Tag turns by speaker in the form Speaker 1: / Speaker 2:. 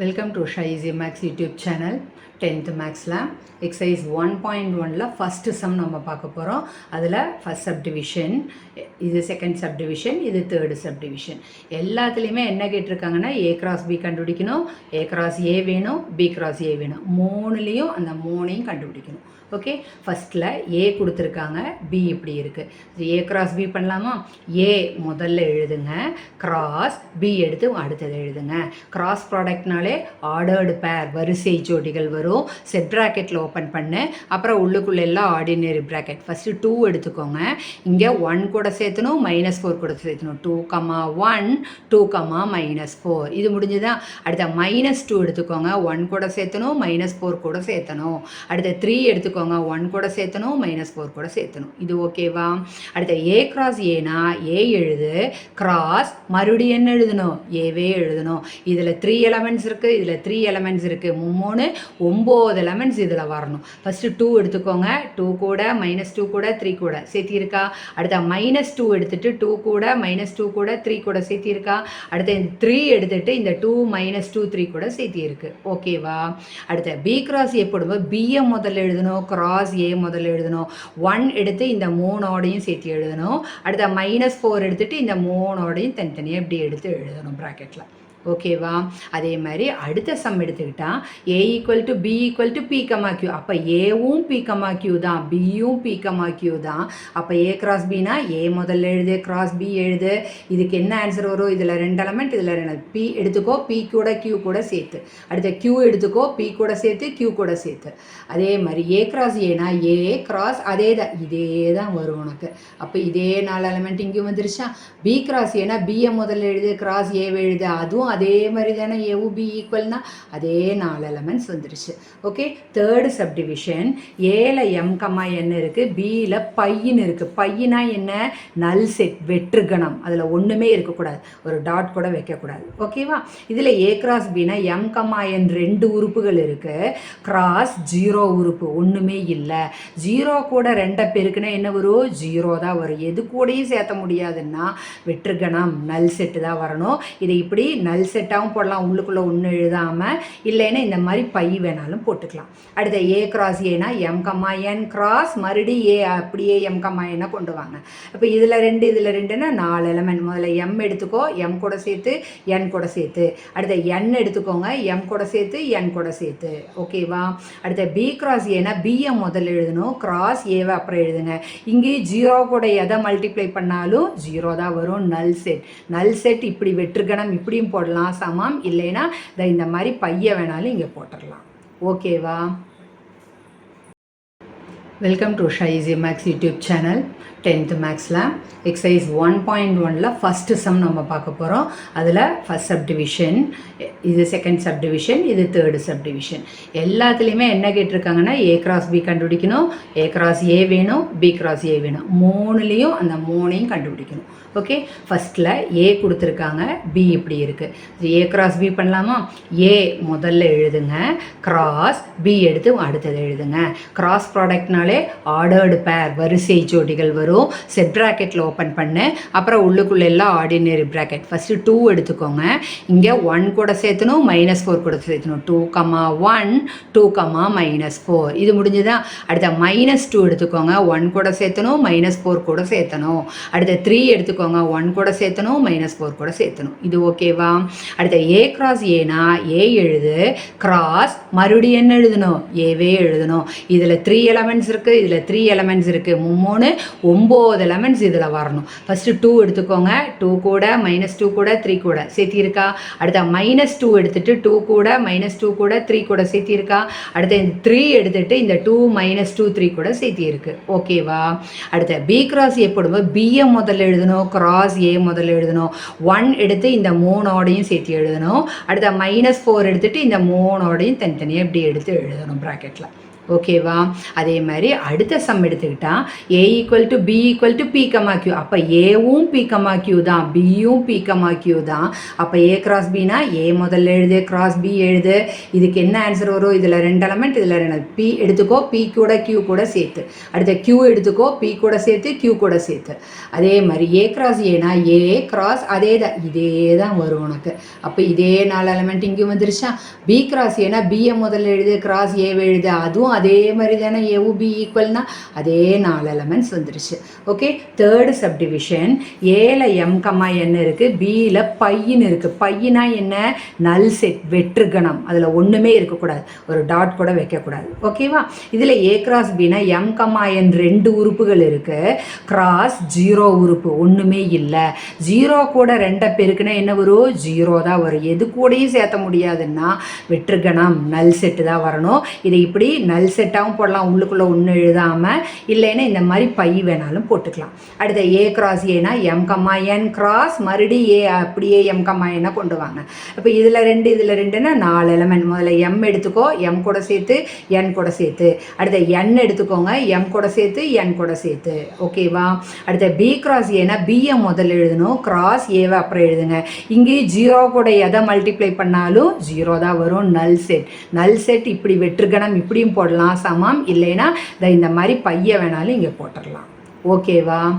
Speaker 1: Welcome to ஷைசி maths YouTube channel tenth மேக்ஸில் exercise one point ஒனில் ஃபஸ்ட்டு சம் நம்ம பார்க்க போகிறோம் அதில் ஃபஸ்ட் சப் டிவிஷன் இது செகண்ட் சப் டிவிஷன் இது தேர்டு சப் டிவிஷன் எல்லாத்துலேயுமே என்ன கேட்டிருக்காங்கன்னா ஏ கிராஸ் பி கண்டுபிடிக்கணும் ஏ கிராஸ் ஏ வேணும் பி கிராஸ் ஏ வேணும். மூணுலேயும் அந்த மூணையும் கண்டுபிடிக்கணும். ஓகே ஃபஸ்ட்டில் ஏ கொடுத்துருக்காங்க பி இப்படி இருக்குது ஏ கிராஸ் பி பண்ணலாமா? ஏ முதல்ல எழுதுங்க கிராஸ் பி எடுத்து அடுத்தது எழுதுங்க. கிராஸ் ப்ராடக்ட்னாலே ஆர்டர்டு பேர் வரிசை ஜோடிகள் வரும். செட் ப்ராக்கெட்டில் ஓப்பன் பண்ணு. அப்புறம் உள்ளுக்குள்ளே எல்லாம் ஆர்டினரி ப்ராக்கெட் ஃபஸ்ட்டு டூ எடுத்துக்கோங்க. இங்கே ஒன் கூட சேர்த்தணும் மைனஸ் ஃபோர் கூட சேர்த்தணும். Two comma one two comma minus four இது முடிஞ்சுதான் அடுத்த மைனஸ் டூ எடுத்துக்கோங்க. ஒன் கூட சேர்த்தணும் மைனஸ் ஃபோர் கூட சேர்த்தணும். அடுத்த த்ரீ எடுத்துக்கோங்க. ஒன் கூட சேர்த்தணும் மைனஸ் ஃபோர் கூட சேர்த்தணும். இது ஓகேவா அடுத்த ஏ கிராஸ் ஏனா ஏ எழுது. கிராஸ் மறுபடியும் என்ன எழுதணும்? ஏவே எழுதணும். இதில் த்ரீ எலமெண்ட்ஸ் இருக்குது இதில் த்ரீ எலமெண்ட்ஸ் இருக்குது மூணு ஒம்பது எலமெண்ட்ஸ் இதில் வரணும். ஃபஸ்ட்டு டூ எடுத்துக்கோங்க. டூ கூட மைனஸ் டூ கூட த்ரீ கூட சேர்த்திருக்கா? அடுத்த மைனஸ் டூ எடுத்துகிட்டு டூ கூட மைனஸ் டூ கூட த்ரீ கூட சேர்த்திருக்கா? அடுத்த இந்த த்ரீ எடுத்துகிட்டு இந்த டூ மைனஸ் டூ த்ரீ கூட சேர்த்திருக்கு ஓகேவா அடுத்த பி கிராஸ் ஏ போடும்போது பிஏ முதல்ல எழுதணும் கிராஸ் ஏ முதல்ல எழுதணும். ஒன் எடுத்து இந்த மூணோடையும் சேர்த்து எழுதணும். அடுத்த மைனஸ் ஃபோர் எடுத்துகிட்டு இந்த மூணோடையும் தனித்தனியாக இப்படி எடுத்து எழுதணும் ப்ராக்கெட்டில் ஓகேவா? அதே மாதிரி அடுத்த சம் எடுத்துக்கிட்டால் A equal to B equal to B comma Q அப்போ ஏவும் பி கமா கியூ தான். பியும் பி கமா கியூ தான். அப்போ ஏ கிராஸ் பினா ஏ முதல்ல எழுது கிராஸ் பி எழுது. இதுக்கு என்ன ஆன்சர் வரும்? இதில் ரெண்டு எலமெண்ட் இதில் ரெண்டு பி எடுத்துக்கோ பி கூட கியூ கூட சேர்த்து. அடுத்த கியூ எடுத்துக்கோ பி கூட சேர்த்து கியூ கூட சேர்த்து. அதே மாதிரி ஏ கிராஸ் ஏனா ஏ கிராஸ் அதே தான். இதே தான் வரும் உனக்கு. அப்போ இதே நாலு எலமெண்ட் இங்கேயும் வந்துருச்சா? பி கிராஸ் ஏனா பிஏ முதல்ல எழுது கிராஸ் ஏ எழுது. அதுவும் அதே மாதிரி தானே ஏவு பி ஈக்குவல்னா அதே நாலு எலமெண்ட்ஸ் வந்துருச்சு. ஓகே தேர்டு சப்டிவிஷன் ஏல எம் கம்மா என்ன இருக்குது பியில் பையின்னு இருக்குது பையினா என்ன? நல் செட் வெற்றுகணம் அதில் ஒன்றுமே இருக்கக்கூடாது. ஒரு டாட் கூட வைக்கக்கூடாது. ஓகேவா இதில் A cross Bina M comma என் ரெண்டு உறுப்புகள் இருக்குது கிராஸ் ஜீரோ உறுப்பு. ஒன்றுமே இல்லை. ஜீரோ கூட ரெண்டை பெருக்குன்னா என்ன வரும்? ஜீரோ தான் வரும். எது கூடயும் சேர்த்த முடியாதுன்னா வெற்றுகணம் நல் செட்டு தான் வரணும். இதை இப்படி நல் செட்டாகவும் போடலாம் உள்ளுக்குள்ளே ஒன்றும் எழுதாமல் இல்லைன்னா இந்த மாதிரி பை வேணாலும் போட்டுக்கலாம். அடுத்த ஏ கிராஸ் ஏனா எம் கம்மா என் கிராஸ் மறுபடி ஏ அப்படியே எம் கம்மா என்ன கொண்டு வாங்க. இப்போ இதில் ரெண்டு இதில் ரெண்டுன்னா நாலு எலமெண்ட் முதல்ல எம் எடுத்துக்கோ எம் கூட சேர்த்து என் கூட சேர்த்து. அடுத்த என் எடுத்துக்கோங்க எம் கூட சேர்த்து என் கூட சேர்த்து. ஓகேவா அடுத்த பி கிராஸ் ஏனா பியை முதல்ல எழுதணும். கிராஸ் ஏவை அப்புறம் எழுதுங்க. இங்கேயும் ஜீரோ கூட எதை மல்டிப்ளை பண்ணாலும் ஜீரோ தான் வரும். நல் செட் நல் செட் இப்படி வெற்றுக்கணம் இப்படியும் போடலாம். சமம். இல்லைன்னா இந்த மாதிரி பைய வேணாலும் இங்கே போட்டுடலாம் ஓகேவா? வெல்கம் டு ஷைசி மேக்ஸ் யூடியூப் சேனல் டென்த்து மேக்ஸில் எக்ஸசைஸ் ஒன் பாயிண்ட் ஒனில் ஃபஸ்ட்டு சம் நம்ம பார்க்க போகிறோம் அதில் ஃபஸ்ட் சப் டிவிஷன் இது செகண்ட் சப் டிவிஷன் இது தேர்டு சப் டிவிஷன் எல்லாத்துலேயுமே என்ன கேட்டிருக்காங்கன்னா ஏ கிராஸ் பி கண்டுபிடிக்கணும் ஏ கிராஸ் ஏ வேணும் பி கிராஸ் ஏ வேணும். மூணுலேயும் அந்த மூணையும் கண்டுபிடிக்கணும். ஓகே ஃபஸ்ட்டில் ஏ கொடுத்துருக்காங்க பி இப்படி இருக்குது ஏ கிராஸ் பி பண்ணலாமா? ஏ முதல்ல எழுதுங்க கிராஸ் பி எடுத்து அடுத்தது எழுதுங்க. கிராஸ் ப்ராடக்ட்னால ஆர்டர்டு பேர் வரிசை ஜோடிகள் வரும். செட் ப்ராக்கெட்டில் ஓப்பன் பண்ணு. அப்புறம் உள்ளுக்குள்ளே எல்லாம் ஆர்டினரி ப்ராக்கெட் ஃபஸ்ட்டு டூ எடுத்துக்கோங்க. இங்கே ஒன் கூட சேர்த்தணும் மைனஸ் ஃபோர் கூட சேர்த்தணும். Two comma one two comma minus four இது முடிஞ்சுதான் அடுத்த மைனஸ் டூ எடுத்துக்கோங்க. ஒன் கூட சேர்த்தணும் மைனஸ் ஃபோர் கூட சேர்த்தணும். அடுத்த த்ரீ எடுத்துக்கோங்க. ஒன் கூட சேர்த்தணும் மைனஸ் ஃபோர் கூட சேர்த்தணும். இது ஓகேவா அடுத்த ஏ கிராஸ் ஏனா ஏ எழுது. கிராஸ் மறுபடியும் என்ன எழுதணும்? ஏவே எழுதணும். இதில் த்ரீ எலமெண்ட்ஸ் இருக்குது இதில் த்ரீ எலமெண்ட்ஸ் இருக்குது மூணு ஒம்பது எலமெண்ட்ஸ் இதில் வரணும். ஃபஸ்ட்டு டூ எடுத்துக்கோங்க. டூ கூட மைனஸ் டூ கூட த்ரீ கூட சேர்த்திருக்கா? அடுத்த மைனஸ் டூ எடுத்துகிட்டு டூ கூட மைனஸ் டூ கூட த்ரீ கூட சேர்த்திருக்கா? அடுத்த இந்த த்ரீ எடுத்துகிட்டு இந்த டூ மைனஸ் டூ த்ரீ கூட சேர்த்திருக்கு ஓகேவா அடுத்த பி கிராஸ் ஏ போடும்போது பிஏ முதல்ல எழுதணும் கிராஸ் ஏ முதல்ல எழுதணும். ஒன் எடுத்து இந்த மூணோடையும் சேர்த்து எழுதணும். அடுத்த மைனஸ் ஃபோர் எடுத்துகிட்டு இந்த மூணோடையும் தனித்தனியாக இப்படி எடுத்து எழுதணும் ப்ராக்கெட்டில் ஓகேவா அதே மாதிரி அடுத்த சம் எடுத்துக்கிட்டா A equal to B equal to B comma Q அப்போ ஏவும் பி கமா கியூ தான். பியும் பி கமா கியூ தான். அப்போ ஏ கிராஸ் பினா ஏ முதல்ல எழுது கிராஸ் பி எழுது. இதுக்கு என்ன ஆன்சர் வரும்? இதில் ரெண்டு எலமெண்ட் இதில் ரெண்டு பி எடுத்துக்கோ பி கூட கியூ கூட சேர்த்து. அடுத்த கியூ எடுத்துக்கோ பி கூட சேர்த்து கியூ கூட சேர்த்து. அதே மாதிரி ஏ கிராஸ் ஏனா ஏ கிராஸ் அதே தான். இதே தான் வரும் உனக்கு. அப்போ இதே நாலு எலமெண்ட் இங்கேயும் வந்துருச்சா? பி கிராஸ் ஏனா பிஏ முதல்ல எழுது கிராஸ் ஏ எழுது. அதுவும் அதே மாதிரி தானே ஏவும் பி ஈக்குவல்னா அதே நாலு எலமெண்ட்ஸ் வந்துருச்சு. ஓகே தேர்டு சப்டிவிஷன் ஏல எம் கம்மா என்ன இருக்குது பியில் பையின்னு இருக்குது பையனா என்ன? நல் செட் வெற்றுகணம் அதில் ஒன்றுமே இருக்கக்கூடாது. ஒரு டாட் கூட வைக்கக்கூடாது. ஓகேவா இதில் A cross Bina M comma என் ரெண்டு உறுப்புகள் இருக்குது கிராஸ் ஜீரோ உறுப்பு. ஒன்றுமே இல்லை. ஜீரோ கூட ரெண்டை பெருக்குன்னா என்ன வரும்? ஜீரோ தான் வரும். எது கூடயும் சேர்த்த முடியாதுன்னா வெற்றுகணம் நல் செட்டு தான் வரணும். இதை இப்படி நல் செட்டாகவும் போடலாம் உள்ளுக்குள்ளே ஒன்றும் எழுதாமல் இல்லைன்னா இந்த மாதிரி பை வேணாலும் போட்டுக்கலாம். அடுத்த ஏ கிராஸ் ஏனா எம் கம்மா என் கிராஸ் மறுபடி ஏ அப்படியே எம் கம்மா என்ன கொண்டு வாங்க. இப்போ இதில் ரெண்டு இதில் ரெண்டுன்னா நாலு எலமெண்ட் முதல்ல எம் எடுத்துக்கோ எம் கூட சேர்த்து என் கூட சேர்த்து. அடுத்த என் எடுத்துக்கோங்க எம் கூட சேர்த்து என் கூட சேர்த்து. ஓகேவா அடுத்த பி கிராஸ் ஏனா பிஏ முதல்ல எழுதணும். கிராஸ் ஏவை அப்புறம் எழுதுங்க. இங்கேயும் ஜீரோ கூட எதை மல்டிப்ளை பண்ணாலும் ஜீரோ தான் வரும். நல் செட் நல் செட் இப்படி வெற்றுக்கணம் இப்படியும் போடலாம் சமம். இல்லைன்னா இந்த- இந்த மாதிரி பைய வேணாலும் இங்கே போட்டுடலாம். ஓகேவா?